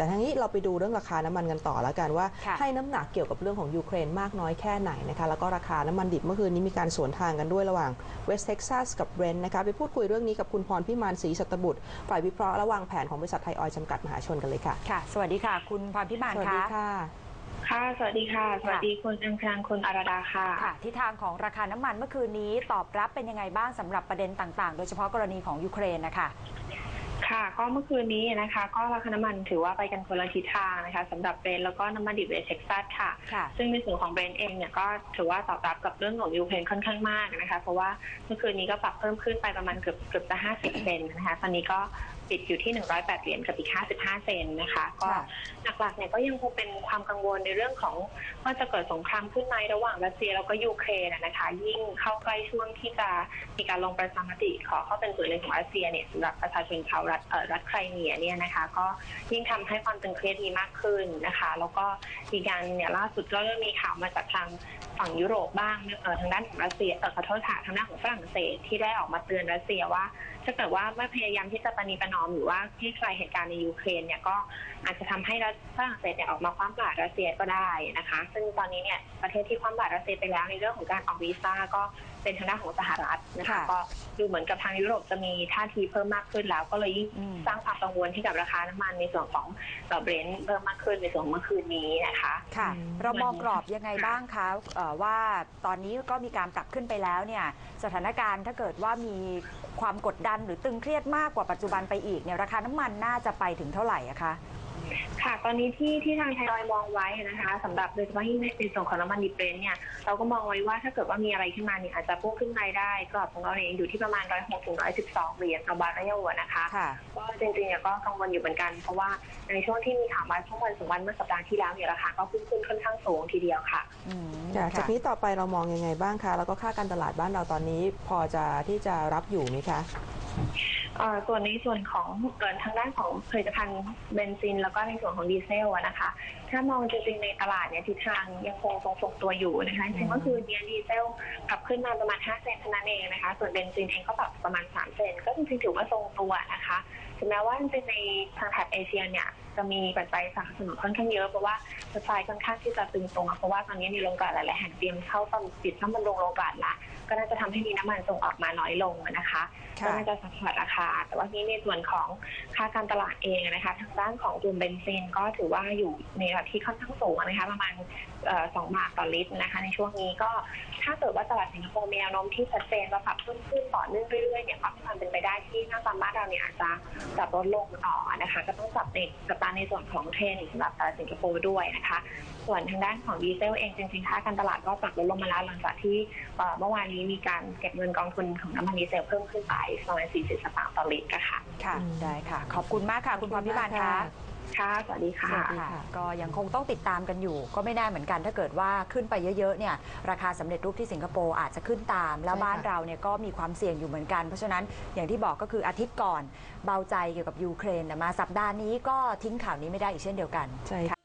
ทั้งนี้เราไปดูเรื่องราคาน้ำมันกันต่อแล้วกันว่าค่ะให้น้ำหนักเกี่ยวกับเรื่องของยูเครนมากน้อยแค่ไหนนะคะแล้วก็ราคาน้ำมันดิบเมื่อคืนนี้มีการสวนทางกันด้วยระหว่างเวสเท็กซัสกับเบรนท์นะคะไปพูดคุยเรื่องนี้กับคุณพรพิมานศรีสัตบุตรฝ่ายวิเคราะห์และวางแผนของบริษัทไทยออยล์จำกัดมหาชนกันเลยค่ะค่ะ สวัสดีค่ะ คุณพรพิมานสวัสดีคะค่ะค่ะ สวัสดีค่ะ สวัสดีคุณอังคารคุณอารดาค่ะ ค่ะทิศทางของราคาน้ำมันเมื่อคืนนี้ตอบรับเป็นยังไงบ้างสำหรับประเด็นต่างๆ โดยเฉพาะกรณีของยูเครนนะคะ ค่ะก็เมื่อคืนนี้นะคะ ก็ราคาน้ำมันถือว่าไปกันคนละทิศทางนะคะสำหรับเบรนท์แล้วก็น้ำมันดิบเวสเท็กซัสค่ะ ค่ะซึ่งในส่วนของเบรนท์เองเนี่ยก็ถือว่าตอบรับกับเรื่องของยูเครนค่อนข้างมากนะคะ เพราะว่าเมื่อคืนนี้ก็ปรับเพิ่มขึ้นไปประมาณเกือบเกือบจะ50เซนต์นะคะ ตอนนี้ก็ ปิดอยู่ที่ 108 เหรียญกับอีก 55 เซนต์นะคะ ก็ค่ะหลักๆเนี่ยก็ยังคงเป็นความกังวลในเรื่องของว่าจะเกิดสงครามขึ้นไหมระหว่างรัสเซียแล้วก็ยูเครนอะนะคะ ยิ่งเข้าใกล้ช่วงที่จะมีการลงประชามติขอเข้าเป็นส่วนหนึ่งของรัสเซียเนี่ยสำหรับประชาชนชาวรัฐเอ่อรัฐไครเมียเนี่ยนะคะ ก็ยิ่งทำให้ความตึงเครียดมีมากขึ้นนะคะ แล้วก็มีการเนี่ยล่าสุดก็เริ่มมีข่าวมาจากทางฝั่งยุโรปบ้างเอ่อทางด้านของรัสเซียเออขอโทษค่ะทางด้านของฝรั่งเศสที่ได้ออกมาเตือนรัสเซียว่า ถ้าเกิดว่าไม่พยายามที่จะปณีประนอมหรือว่าที่คลายเหตุการณ์ในยูเครนเนี่ยก็อาจจะทำให้รัฐฝรั่งเศสเนี่ยออกมาคว่ำบาตรรัสเซียก็ได้นะคะ ซึ่งตอนนี้เนี่ยประเทศที่คว่ำบาตรรัสเซียไปแล้วในเรื่องของการออกวีซ่าก็ เป็นทางด้านของสหรัฐนะคะค่ะก็ดูเหมือนกับทางยุโรปจะมีท่าทีเพิ่มมากขึ้นแล้ว ก็เลยยิ่งอืมสร้างความกังวลให้กับราคาน้ำมันในส่วนของเอ่อเบรนท์เพิ่มมากขึ้นในส่วนของเมื่อคืนนี้นะคะค่ะอืมเรามองกรอบยังไงบ้างคะเอ่อว่าตอนนี้ก็มีการปรับขึ้นไปแล้วเนี่ยสถานการณ์ถ้าเกิดว่ามีความกดดันหรือตึงเครียดมากกว่าปัจจุบันไปอีกเนี่ยราคาน้ำมันน่าจะไปถึงเท่าไหร่อะคะ ค่ะ ตอนนี้ที่ที่ทางไทยรอยมองไว้นะคะสำหรับโดยเฉพาะที่ในส่วนของน้ำมันดิบเบรนท์เนี่ยเราก็มองไว้ว่าถ้าเกิดว่ามีอะไรขึ้นมาเนี่ยอาจจะพุ่งขึ้นไปได้กรอบของเราเนี่ยอยู่ที่ประมาณ 106ถึง112 เหรียญต่อบาร์เรลอะนะคะค่ะ ก็จริงๆเนี่ยก็กังวลอยู่เหมือนกัน เพราะว่าในช่วงที่มีข่าวมาช่วงวันสองวันเมื่อสัปดาห์ที่แล้วเนี่ยราคาก็พุ่งขึ้นค่อนข้างสูงทีเดียวค่ะ อืมค่ะจากค่ะนี้ต่อไปเรามองยังไงบ้างคะ แล้วก็ค่าการตลาดบ้านเราตอนนี้ พอจะที่จะรับอยู่ไหมคะเอ่อ ส่วนในส่วนของเกินทางด้านของผลิตภัณฑ์เบนซิน แล้วก็ในส่วนของดีเซลนะคะ ถ้ามองจริงๆในตลาดเนี่ยทิศทางยังคงทรงตัวอยู่นะคะจริงก็คือเนี่ยดีเซลปรับขึ้นมาประมาณ 5 เซนเท่านั้นเองนะคะ ส่วนเบนซินเองก็ปรับประมาณ 3 เซนก็จริงๆถือว่าทรงตัวนะคะถึงแม้ว่าจริงในทางแถบเอเชียเนี่ยจะมีปัจจัยสนับสนุนค่อนข้างเยอะเพราะว่าสปายค่อนข้างที่จะตึงตรงอะเพราะว่าตอนนี้มีโรงกลั่นหลายๆแห่งเตรียมเข้าต้นปิดน้ำมันโรงโรงกลั่นละก็น่าจะทำให้มีน้ำมันส่งออกมาน้อยลงนะคะค่ะก็น่าจะสัพพอร์ตราคา แต่ว่าที่ในส่วนของค่าการตลาดเองนะคะทางด้านของกลุ่มเบนซินก็ถือว่าอยู่ในระดับที่ค่อนข้างสูงนะคะประมาณเอ่อสองบาทต่อลิตรนะคะ ในช่วงนี้ก็ถ้าเกิดว่าตลาดสิงคโปร์มีแนวโน้มที่ชัดเจนว่าปรับขึ้นขึ้นต่อเนื่องเรื่อยๆเนี่ยก็มีความเป็นไปได้ที่หน้าตามบ้านเราเนี่ยอาจจะปรับลดลงต่อนะคะ ก็ต้องจับในจับตาในส่วนของเทรนด์สำหรับตลาดสิงคโปร์ด้วยนะคะ ส่วนทางด้านของดีเซลเองจริงๆค่าการตลาดก็ปรับลดลงมาแล้วหลังจากที่เอ่อเมื่อวานนี้มีการเก็บเงินกองทุนของน้ำมันดีเซลเพิ่มขึ้นไปประมาณ40สตางค์ต่อลิตรนะคะค่ะอืมได้ค่ะ ขอบคุณมากค่ะ คุณพรพิมานคะ ค่ะ สวัสดีค่ะสวัสดีค่ะค่ะ ก็ยังคงต้องติดตามกันอยู่ ก็ไม่แน่เหมือนกัน ถ้าเกิดว่าขึ้นไปเยอะๆเนี่ยราคาสำเร็จรูปที่สิงคโปร์อาจจะขึ้นตาม แล้วใช่ค่ะบ้านเราเนี่ยก็มีความเสี่ยงอยู่เหมือนกัน เพราะฉะนั้นอย่างที่บอกก็คืออาทิตย์ก่อนเบาใจเกี่ยวกับยูเครนแต่มาสัปดาห์นี้ก็ทิ้งข่าวนี้ไม่ได้อีกเช่นเดียวกัน ใช่ค่ะ